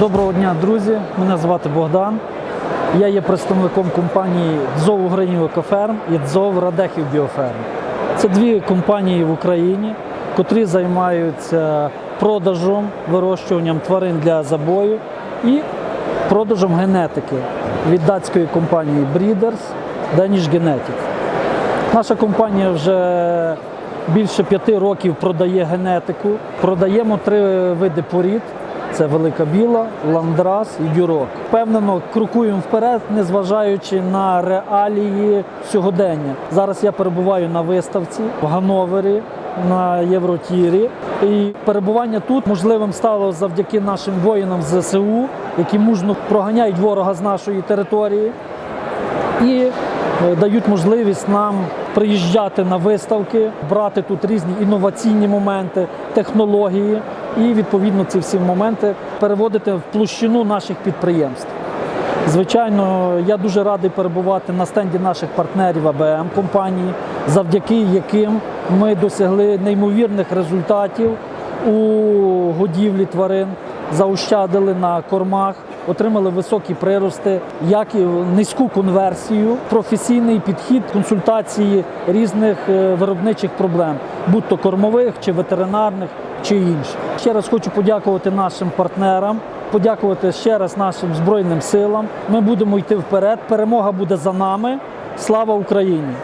Доброго дня, друзі! Мене звати Богдан. Я є представником компанії ДЗОВ Українів Екоферм і ДЗОВ Радехів Біоферм. Це дві компанії в Україні, котрі займаються продажем, вирощуванням тварин для забою і продажем генетики від датської компанії Breeders Danish Genetics. Наша компанія вже більше п'яти років продає генетику. Продаємо три види порід: це велика біла, ландрас і дюрок. Впевнено, крокуємо вперед, незважаючи на реалії сьогодення. Зараз я перебуваю на виставці в Гановері. На Євротірі і перебування тут можливим стало завдяки нашим воїнам з ЗСУ, які мужно проганяють ворога з нашої території і е, дають можливість нам приїжджати на виставки, брати тут різні інноваційні моменти, технології і відповідно ці всі моменти переводити в площину наших підприємств. Звичайно, я дуже радий перебувати на стенді наших партнерів АБМ компанії, завдяки яким ми досягли неймовірних результатів у годівлі тварин, заощадили на кормах, отримали високі прирости, як і низьку конверсію, професійний підхід, консультації різних е, виробничих проблем, будь то кормових чи ветеринарних чи інші. Ще раз хочу подякувати нашим партнерам. Подякувати ще раз нашим Збройним силам. Ми будемо йти вперед. Перемога буде за нами. Слава Україні!